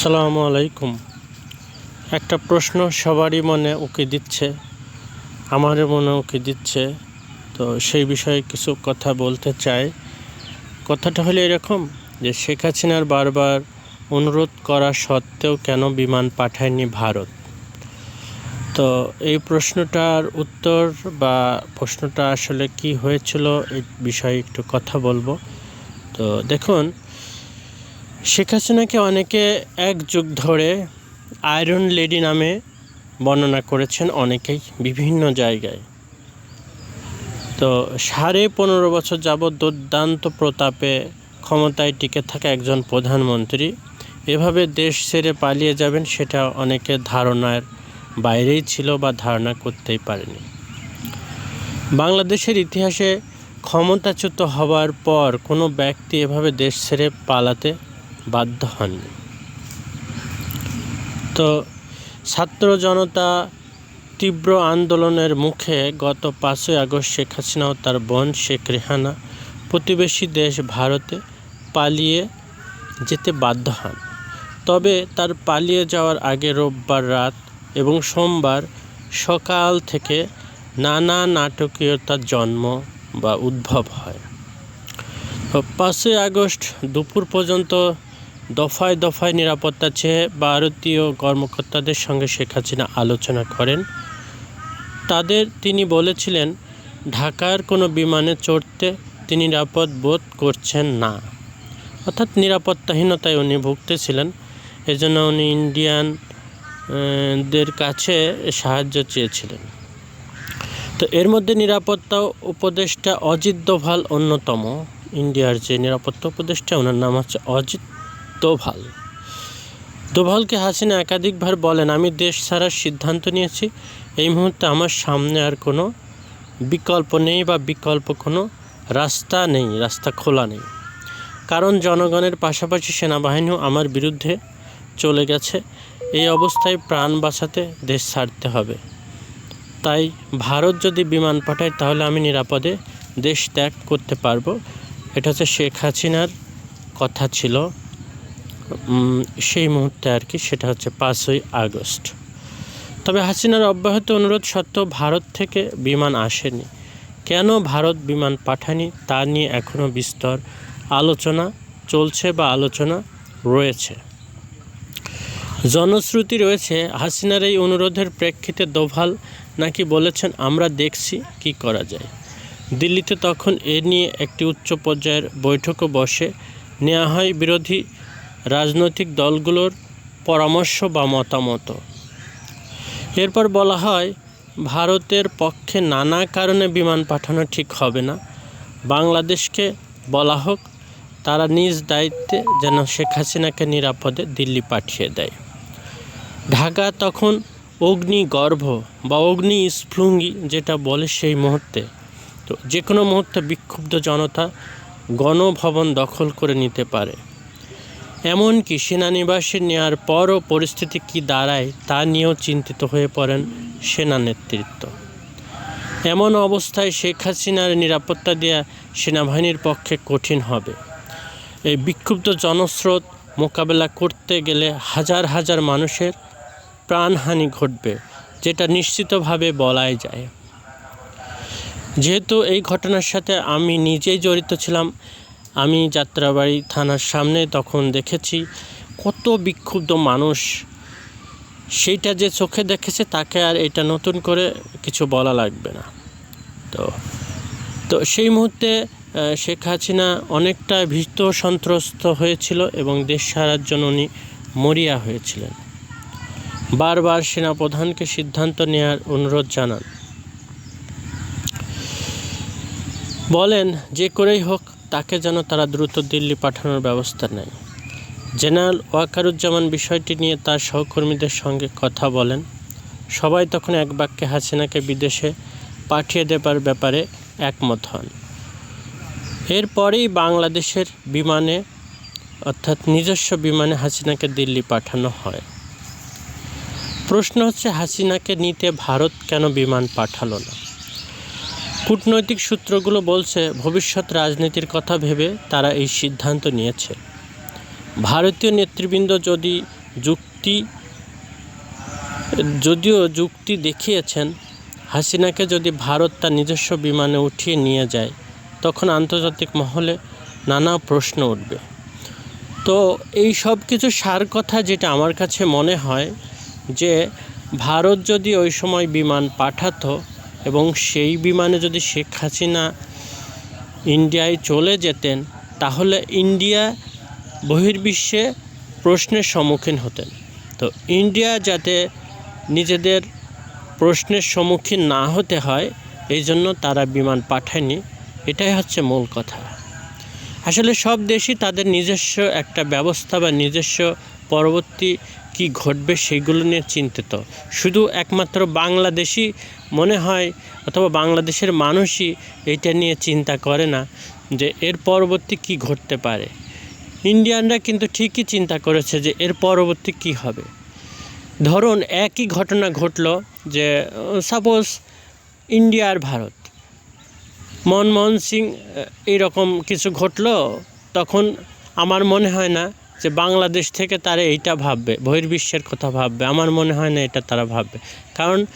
আসসালামু আলাইকুম। একটা প্রশ্ন সবারই মনে উকি দিচ্ছে, আমারও মনে উকি দিচ্ছে। তো সেই বিষয়ে কিছু কথা বলতে চাই। কথাটা হলো এরকম যে শেখ হাসিনার বারবার অনুরোধ করা সত্ত্বেও কেন বিমান পাঠায়নি ভারত? তো এই প্রশ্নটার উত্তর বা প্রশ্নটা আসলে কি হয়েছিল এই বিষয়ে একটু কথা বলব। তো দেখুন শেখ হাসিনাকে অনেকে এক যুগ ধরে আয়রন লেডি নামে বর্ণনা করেছেন অনেকেই বিভিন্ন জায়গায়। তো সাড়ে পনেরো বছর যাবৎ দুর্দান্ত প্রতাপে ক্ষমতায় টিকে থাকা একজন প্রধানমন্ত্রী, এভাবে দেশ ছেড়ে পালিয়ে যাবেন সেটা অনেকের ধারণার বাইরেই ছিল বা ধারণা করতেই পারেনি। বাংলাদেশের ইতিহাসে ক্ষমতাচ্যুত হওয়ার পর কোনো ব্যক্তি এভাবে দেশ ছেড়ে পালাতে বাধ্য হননি তো ছাত্র জনতা তীব্র আন্দোলনের মুখে গত পাঁচই আগস্ট শেখ হাসিনা ও তার বোন শেখ রেহানা প্রতিবেশী দেশ ভারতে পালিয়ে যেতে বাধ্য হন। তবে তার পালিয়ে যাওয়ার আগে রোববার রাত এবং সোমবার সকাল থেকে নানা নাটকীয়তার জন্ম বা উদ্ভব হয়। পাঁচই আগস্ট দুপুর পর্যন্ত দফায় দফায় নিরাপত্তা চেয়ে ভারতীয় কর্মকর্তাদের সঙ্গে শেখ হাসিনা আলোচনা করেন। তাদের তিনি বলেছিলেন, ঢাকার কোনো বিমানে চড়তে তিনি নিরাপদ বোধ করছেন না। অর্থাৎ নিরাপত্তাহীনতায় উনি ভুগতেছিলেন। এজন্য উনি ইন্ডিয়ান দের কাছে সাহায্য চেয়েছিলেন। তো এর মধ্যে নিরাপত্তা উপদেষ্টা অজিত দোভাল অন্যতম। ইন্ডিয়ার যে নিরাপত্তা উপদেষ্টা, ওনার নাম হচ্ছে অজিত দোভাল দোভালকে হাসিনা একাধিকবার বলেন, আমি দেশ ছাড়ার সিদ্ধান্ত নিয়েছি। এই মুহূর্তে আমার সামনে আর কোনো বিকল্প নেই বা বিকল্প কোনো রাস্তা নেই, রাস্তা খোলা নেই। কারণ জনগণের পাশাপাশি সেনাবাহিনীও আমার বিরুদ্ধে চলে গেছে। এই অবস্থায় প্রাণ বাঁচাতে দেশ ছাড়তে হবে। তাই ভারত যদি বিমান পাঠায়, তাহলে আমি নিরাপদে দেশ ত্যাগ করতে পারব। এটা হচ্ছে শেখ হাসিনার কথা ছিল। সেই মুহূর্তে আর কি, সেটা হচ্ছে পাঁচই আগস্ট। তবে হাসিনার অব্যাহত অনুরোধ সত্ত্বেও ভারত থেকে বিমান আসেনি। কেন ভারত বিমান পাঠায়নি তা নিয়ে এখনও বিস্তর আলোচনা চলছে বা আলোচনা রয়েছে। জনশ্রুতি রয়েছে, হাসিনার এই অনুরোধের প্রেক্ষিতে দোভাল নাকি বলেছেন, আমরা দেখছি কি করা যায়। দিল্লিতে তখন এ নিয়ে একটি উচ্চ পর্যায়ের বৈঠকও বসে। নেওয়া হয় বিরোধী রাজনৈতিক দলগুলোর পরামর্শ বা মতামত। এরপর বলা হয়, ভারতের পক্ষে নানা কারণে বিমান পাঠানো ঠিক হবে না। বাংলাদেশকে বলা হোক, তারা নিজ দায়িত্বে যেন শেখ হাসিনাকে নিরাপদে দিল্লি পাঠিয়ে দেয়। ঢাকা তখন অগ্নিগর্ভ বা অগ্নি স্ফুঙ্গি যেটা বলে সেই মুহূর্তে। তো যে কোনো মুহূর্তে বিক্ষুব্ধ জনতা গণভবন দখল করে নিতে পারে। এমনকি সেনানিবাসে নেওয়ার পরও পরিস্থিতি কি দাঁড়ায় তা নিয়েও চিন্তিত হয়ে পড়েন সেনা নেতৃত্ব এমন অবস্থায় শেখ হাসিনার নিরাপত্তা দেওয়া সেনাবাহিনীর পক্ষে কঠিন হবে। এই বিক্ষুব্ধ জনস্রোত মোকাবেলা করতে গেলে হাজার হাজার মানুষের প্রাণহানি ঘটবে, যেটা নিশ্চিতভাবে বলাই যায়। যেহেতু এই ঘটনার সাথে আমি নিজেই জড়িত ছিলাম আমি যাত্রাবাড়ি থানার সামনে তখন দেখেছি কত বিক্ষুব্ধ মানুষ। সেইটা যে চোখে দেখেছে তাকে আর এটা নতুন করে কিছু বলা লাগবে না। তো তো সেই মুহূর্তে শেখ হাসিনা অনেকটা ভীত সন্ত্রস্ত হয়েছিল এবং দেশ সারার জন্য উনি মরিয়া হয়েছিলেন। বারবার সেনাপ্রধানকে সিদ্ধান্ত নেওয়ার অনুরোধ জানান। বলেন, যে করেই হোক, তাকে যেন তারা দ্রুত দিল্লি পাঠানোর ব্যবস্থা নেয়। জেনারেল ওয়াকারুজ্জামান বিষয়টি নিয়ে তার সহকর্মীদের সঙ্গে কথা বলেন। সবাই তখন এক বাক্যে হাসিনাকে বিদেশে পাঠিয়ে দেবার ব্যাপারে একমত হন। এরপরেই বাংলাদেশের বিমানে, অর্থাৎ নিজস্ব বিমানে হাসিনাকে দিল্লি পাঠানো হয়। প্রশ্ন হচ্ছে, হাসিনাকে নিতে ভারত কেন বিমান পাঠালো না? কূটনৈতিক সূত্রগুলো বলছে, ভবিষ্যৎ রাজনীতির কথা ভেবে তারা এই সিদ্ধান্ত নিয়েছে। ভারতীয় নেতৃবৃন্দ যদি যুক্তি, যদিও যুক্তি দেখিয়েছেন, হাসিনাকে যদি ভারত তার নিজস্ব বিমানে উঠিয়ে নিয়ে যায়, তখন আন্তর্জাতিক মহলে নানা প্রশ্ন উঠবে। তো এই সব কিছু সার কথা যেটা আমার কাছে মনে হয় যে, ভারত যদি ওই সময় বিমান পাঠাতো এবং সেই বিমানে যদি শেখ হাসিনা ইন্ডিয়ায় চলে যেতেন, তাহলে ইন্ডিয়া বহির্বিশ্বে প্রশ্নের সম্মুখীন হতেন। তো ইন্ডিয়া যাতে নিজেদের প্রশ্নের সম্মুখীন না হতে হয়, এই জন্য তারা বিমান পাঠায়নি, এটাই হচ্ছে মূল কথা। আসলে সব দেশই তাদের নিজস্ব একটা ব্যবস্থা বা নিজস্ব পরবর্তী কি ঘটবে সেগুলো নিয়ে চিন্তিত। শুধু একমাত্র বাংলাদেশি মনে হয় অথবা বাংলাদেশের মানুষই এটা নিয়ে চিন্তা করে না যে এর পরবর্তী কি ঘটতে পারে। ইন্ডিয়ানরা কিন্তু ঠিকই চিন্তা করেছে যে এর পরবর্তী কি হবে। ধরুন একই ঘটনা ঘটলো যে সাপোজ ইন্ডিয়া আর ভারত। মনমোহন সিং এইরকম কিছু ঘটলো, তখন আমার মনে হয় না যে বাংলাদেশ থেকে তারা এইটা ভাববে, বহির্বিশ্বের কথা ভাববে। আমার মনে হয় না এটা তারা ভাববে। কারণ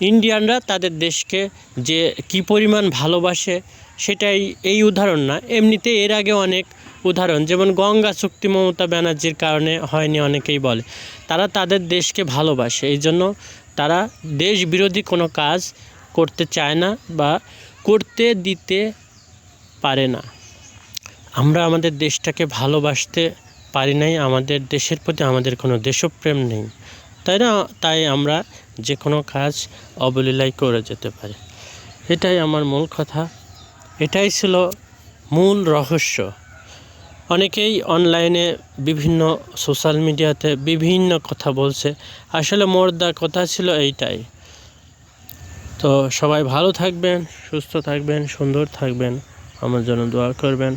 ইন্ডিয়ানরা তাদের দেশকে যে কি পরিমাণ ভালোবাসে সেটাই এই উদাহরণ না। এমনিতে এর আগে অনেক উদাহরণ, যেমন গঙ্গা চুক্তি মমতা ব্যানার্জির কারণে হয়নি অনেকেই বলে। তারা তাদের দেশকে ভালোবাসে, এই জন্য তারা দেশ বিরোধী কোনো কাজ করতে চায় না বা করতে দিতে পারে না। আমরা আমাদের দেশটাকে ভালোবাসতে পারি নাই, আমাদের দেশের প্রতি আমাদের কোনো দেশপ্রেম নেই। তাই না? তাই আমরা যে কোনো কাজ অবলীলায় করে যেতে পারি। এটাই আমার মূল কথা। এটাই ছিল মূল রহস্য। অনেকেই অনলাইনে বিভিন্ন সোশ্যাল মিডিয়াতে বিভিন্ন কথা বলছে। আসলে মোর্দা কথা ছিল এইটাই। তো সবাই ভালো থাকবেন, সুস্থ থাকবেন, সুন্দর থাকবেন। আমার জন্য দোয়া করবেন।